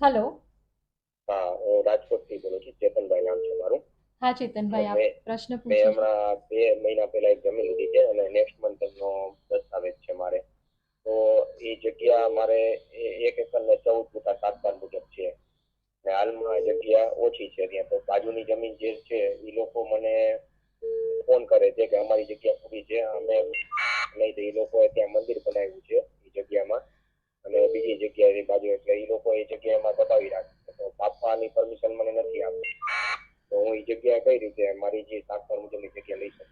Hello હા હું રાજકોટથી બોલું છું. ચેતનભાઈ નામ છે મારું. હા ચેતનભાઈ આપ મેં- પૂછો. મેં હમણાં બે મહિના પહેલા એક જમીન લીધી છે અને નેક્સ્ટ મંથ નો દસ્તાવેજ છે મારે. તો એ જગ્યા મારે એક એકર ને ચૌદ ફૂટા સાત બાર મુજબ છે. ને હાલમાં જગ્યા ઓછી છે ત્યાં. તો બાજુની જમીન જે છે એ લોકો મને ફોન કરે છે કે અમારી જગ્યા પૂરી છે. અમે નહીં તો એ લોકોએ ત્યાં મંદિર બનાવ્યું છે એ જગ્યામાં અને બીજી જગ્યાએ બાજુ એટલે એ લોકો જગ્યામાં દબાવી રાખે તો કાપવાની પરમિશન મને નથી આપતી તો હું એ જગ્યા કઈ રીતે મારી જે સાક્ષર મુજબની જગ્યા લઈ શકું?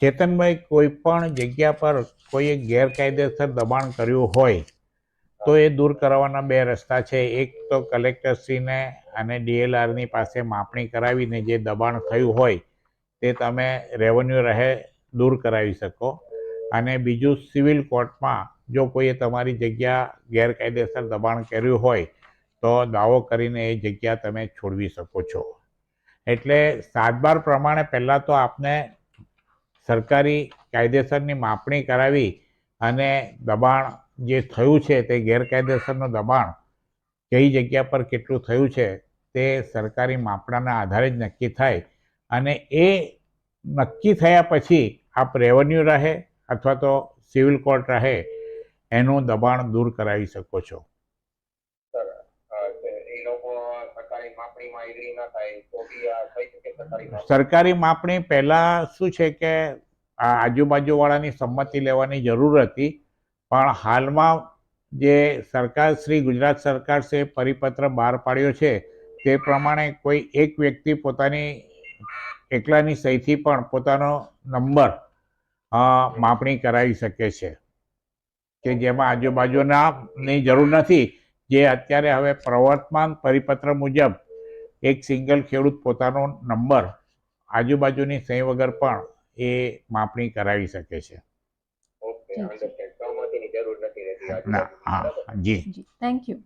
ચેતનભાઈ, કોઈ પણ જગ્યા પર કોઈએ ગેરકાયદેસર દબાણ કર્યું હોય, તો એ દૂર કરવાના બે રસ્તા છે. એક તો કલેક્ટરશ્રીને અને ડીએલઆરની પાસે માપણી કરાવીને જે દબાણ થયું હોય, તે તમે રેવન્યુ રહે દૂર કરાવી શકો. અને બીજું સિવિલ કોર્ટમાં જો કોઈએ તમારી જગ્યા ગેરકાયદેસર દબાણ કર્યું હોય, તો દાવો કરીને એ જગ્યા તમે છોડવી શકો છો. એટલે સાતબાર પ્રમાણે પહેલાં તો આપને સરકારી કાયદેસરની માપણી કરાવી અને દબાણ જે થયું છે તે ગેરકાયદેસરનું દબાણ કઈ જગ્યા પર કેટલું થયું છે તે સરકારી માપણાના આધારે જ નક્કી થાય અને એ નક્કી થયા પછી આપ રેવન્યુ રહે અથવા તો સિવિલ કોર્ટ રહે એનું દબાણ દૂર કરાવી શકો છો. સરકારી માપણી? પહેલાં શું છે કે આ આજુબાજુવાળાની સંમતિ લેવાની જરૂર હતી પણ હાલમાં જે સરકાર શ્રી ગુજરાત સરકાર છે પરિપત્ર બહાર પાડ્યો છે તે પ્રમાણે કોઈ એક વ્યક્તિ પોતાની એકલાની સહીથી પણ પોતાનો નંબર માપણી કરાવી શકે છે. કે જેમાં આજુબાજુના ની જરૂર નથી. જે અત્યારે હવે પ્રવર્તમાન પરિપત્ર મુજબ એક સિંગલ ખેડૂત પોતાનો નંબર આજુબાજુની સહી વગર પણ એ માપણી કરાવી શકે છે. ના હા જી. જી થેન્ક યુ.